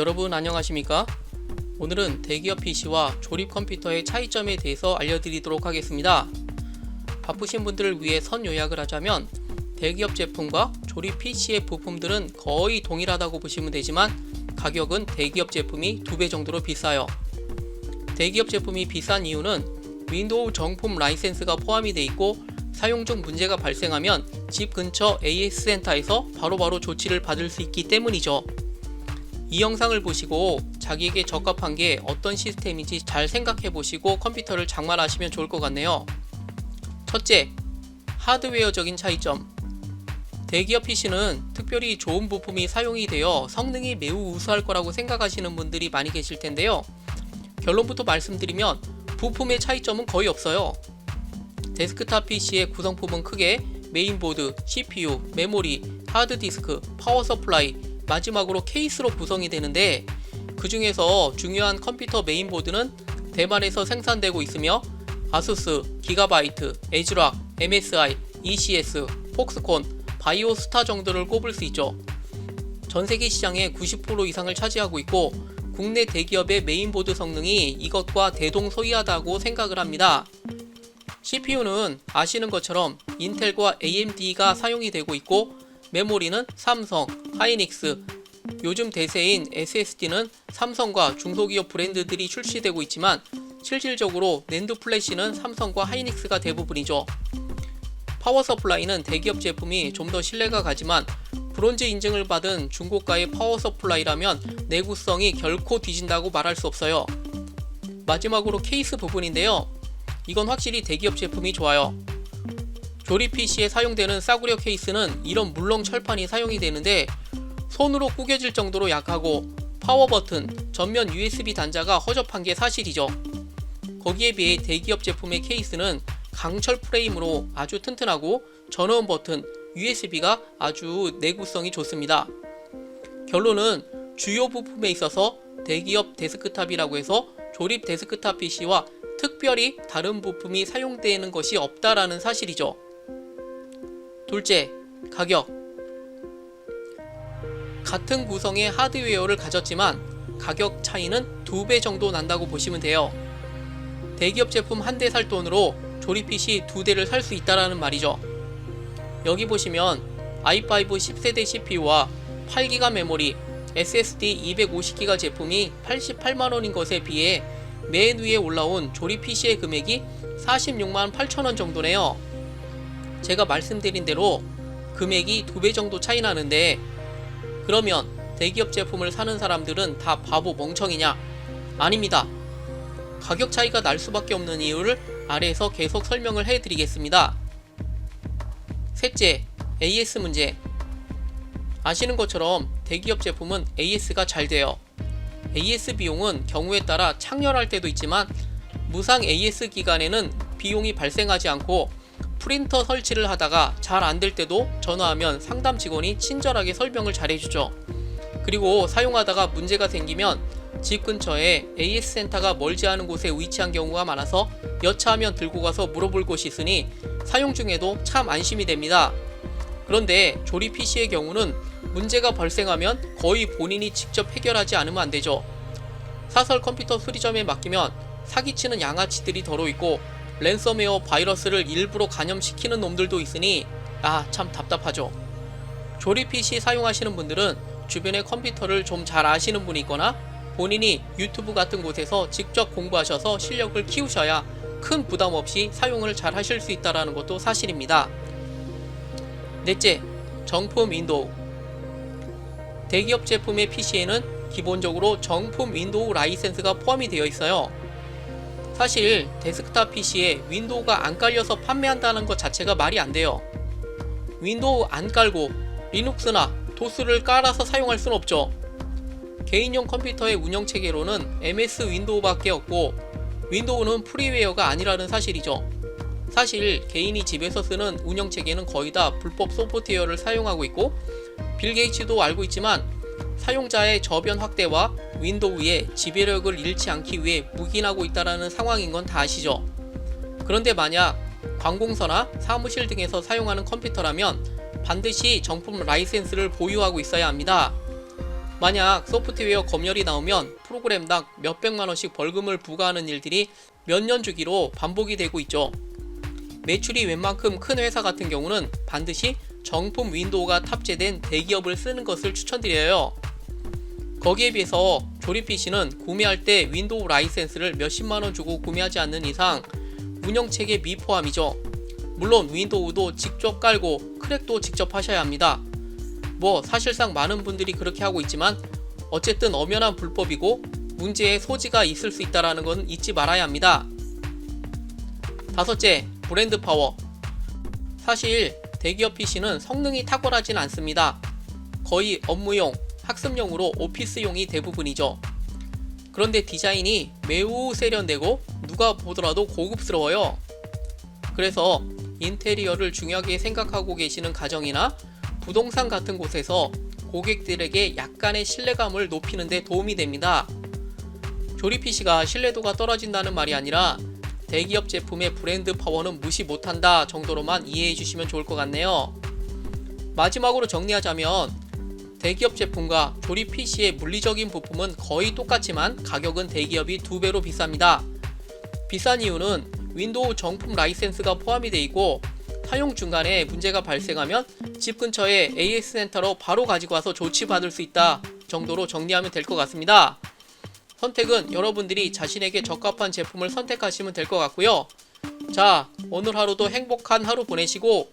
여러분 안녕하십니까? 오늘은 대기업 PC와 조립 컴퓨터의 차이점에 대해서 알려드리도록 하겠습니다. 바쁘신 분들을 위해 선 요약을 하자면 대기업 제품과 조립 PC의 부품들은 거의 동일하다고 보시면 되지만 가격은 대기업 제품이 두 배 정도로 비싸요. 대기업 제품이 비싼 이유는 윈도우 정품 라이센스가 포함이 돼 있고 사용 중 문제가 발생하면 집 근처 AS 센터에서 바로바로 조치를 받을 수 있기 때문이죠. 이 영상을 보시고 자기에게 적합한 게 어떤 시스템인지 잘 생각해 보시고 컴퓨터를 장만하시면 좋을 것 같네요. 첫째, 하드웨어적인 차이점. 대기업 PC는 특별히 좋은 부품이 사용이 되어 성능이 매우 우수할 거라고 생각하시는 분들이 많이 계실 텐데요. 결론부터 말씀드리면 부품의 차이점은 거의 없어요. 데스크탑 PC의 구성품은 크게 메인보드, CPU, 메모리, 하드디스크, 파워 서플라이, 마지막으로 케이스로 구성이 되는데 그 중에서 중요한 컴퓨터 메인보드는 대만에서 생산되고 있으며 아수스, 기가바이트, 에즈락, MSI, ECS, 폭스콘, 바이오스타 정도를 꼽을 수 있죠. 전 세계 시장의 90% 이상을 차지하고 있고 국내 대기업의 메인보드 성능이 이것과 대동소이하다고 생각을 합니다. CPU는 아시는 것처럼 인텔과 AMD가 사용이 되고 있고 메모리는 삼성, 하이닉스, 요즘 대세인 SSD는 삼성과 중소기업 브랜드들이 출시되고 있지만 실질적으로 낸드 플래시는 삼성과 하이닉스가 대부분이죠. 파워 서플라이는 대기업 제품이 좀 더 신뢰가 가지만 브론즈 인증을 받은 중고가의 파워 서플라이라면 내구성이 결코 뒤진다고 말할 수 없어요. 마지막으로 케이스 부분인데요. 이건 확실히 대기업 제품이 좋아요. 조립 PC에 사용되는 싸구려 케이스는 이런 물렁 철판이 사용이 되는데 손으로 구겨질 정도로 약하고 파워 버튼, 전면 USB 단자가 허접한 게 사실이죠. 거기에 비해 대기업 제품의 케이스는 강철 프레임으로 아주 튼튼하고 전원 버튼, USB가 아주 내구성이 좋습니다. 결론은 주요 부품에 있어서 대기업 데스크탑이라고 해서 조립 데스크탑 PC와 특별히 다른 부품이 사용되는 것이 없다라는 사실이죠. 둘째, 가격. 같은 구성의 하드웨어를 가졌지만 가격 차이는 두 배 정도 난다고 보시면 돼요. 대기업 제품 한 대 살 돈으로 조립 PC 두 대를 살 수 있다라는 말이죠. 여기 보시면 i5 10세대 CPU와 8기가 메모리, SSD 250기가 제품이 88만원인 것에 비해 맨 위에 올라온 조립 PC의 금액이 46만 8천원 정도네요. 제가 말씀드린 대로 금액이 두 배 정도 차이 나는데 그러면 대기업 제품을 사는 사람들은 다 바보 멍청이냐? 아닙니다. 가격 차이가 날 수밖에 없는 이유를 아래에서 계속 설명을 해 드리겠습니다. 셋째, AS 문제. 아시는 것처럼 대기업 제품은 AS가 잘 돼요. AS 비용은 경우에 따라 창렬할 때도 있지만 무상 AS 기간에는 비용이 발생하지 않고 프린터 설치를 하다가 잘 안 될 때도 전화하면 상담 직원이 친절하게 설명을 잘 해주죠. 그리고 사용하다가 문제가 생기면 집 근처에 AS 센터가 멀지 않은 곳에 위치한 경우가 많아서 여차하면 들고 가서 물어볼 곳이 있으니 사용 중에도 참 안심이 됩니다. 그런데 조립 PC의 경우는 문제가 발생하면 거의 본인이 직접 해결하지 않으면 안 되죠. 사설 컴퓨터 수리점에 맡기면 사기치는 양아치들이 더러 있고 랜섬웨어 바이러스를 일부러 감염시키는 놈들도 있으니 아 참 답답하죠. 조립 PC 사용하시는 분들은 주변의 컴퓨터를 좀 잘 아시는 분이 있거나 본인이 유튜브 같은 곳에서 직접 공부하셔서 실력을 키우셔야 큰 부담 없이 사용을 잘 하실 수 있다는 것도 사실입니다. 넷째, 정품 윈도우. 대기업 제품의 PC에는 기본적으로 정품 윈도우 라이센스가 포함이 되어 있어요. 사실 데스크탑 PC에 윈도우가 안 깔려서 판매한다는 것 자체가 말이 안 돼요. 윈도우 안 깔고 리눅스나 도스를 깔아서 사용할 순 없죠. 개인용 컴퓨터의 운영 체계로는 MS 윈도우밖에 없고 윈도우는 프리웨어가 아니라는 사실이죠. 사실 개인이 집에서 쓰는 운영 체계는 거의 다 불법 소프트웨어를 사용하고 있고 빌 게이츠도 알고 있지만 사용자의 저변 확대와 윈도우의 지배력을 잃지 않기 위해 묵인하고 있다는 상황인 건 다 아시죠? 그런데 만약 관공서나 사무실 등에서 사용하는 컴퓨터라면 반드시 정품 라이센스를 보유하고 있어야 합니다. 만약 소프트웨어 검열이 나오면 프로그램당 몇백만원씩 벌금을 부과하는 일들이 몇 년 주기로 반복이 되고 있죠. 매출이 웬만큼 큰 회사 같은 경우는 반드시 정품 윈도우가 탑재된 대기업을 쓰는 것을 추천드려요. 거기에 비해서 조립 PC는 구매할 때 윈도우 라이센스를 몇십만원 주고 구매하지 않는 이상 운영체계 미포함이죠. 물론 윈도우도 직접 깔고 크랙도 직접 하셔야 합니다. 뭐 사실상 많은 분들이 그렇게 하고 있지만 어쨌든 엄연한 불법이고 문제의 소지가 있을 수 있다는 건 잊지 말아야 합니다. 다섯째, 브랜드 파워. 사실 대기업 PC는 성능이 탁월하진 않습니다. 거의 업무용, 학습용으로 오피스용이 대부분이죠. 그런데 디자인이 매우 세련되고 누가 보더라도 고급스러워요. 그래서 인테리어를 중요하게 생각하고 계시는 가정이나 부동산 같은 곳에서 고객들에게 약간의 신뢰감을 높이는 데 도움이 됩니다. 조립 PC가 신뢰도가 떨어진다는 말이 아니라 대기업 제품의 브랜드 파워는 무시 못한다 정도로만 이해해 주시면 좋을 것 같네요. 마지막으로 정리하자면 대기업 제품과 조립 PC의 물리적인 부품은 거의 똑같지만 가격은 대기업이 두 배로 비쌉니다. 비싼 이유는 윈도우 정품 라이센스가 포함이 되어 있고 사용 중간에 문제가 발생하면 집 근처에 AS 센터로 바로 가지고 와서 조치받을 수 있다 정도로 정리하면 될 것 같습니다. 선택은 여러분들이 자신에게 적합한 제품을 선택하시면 될 것 같고요. 자, 오늘 하루도 행복한 하루 보내시고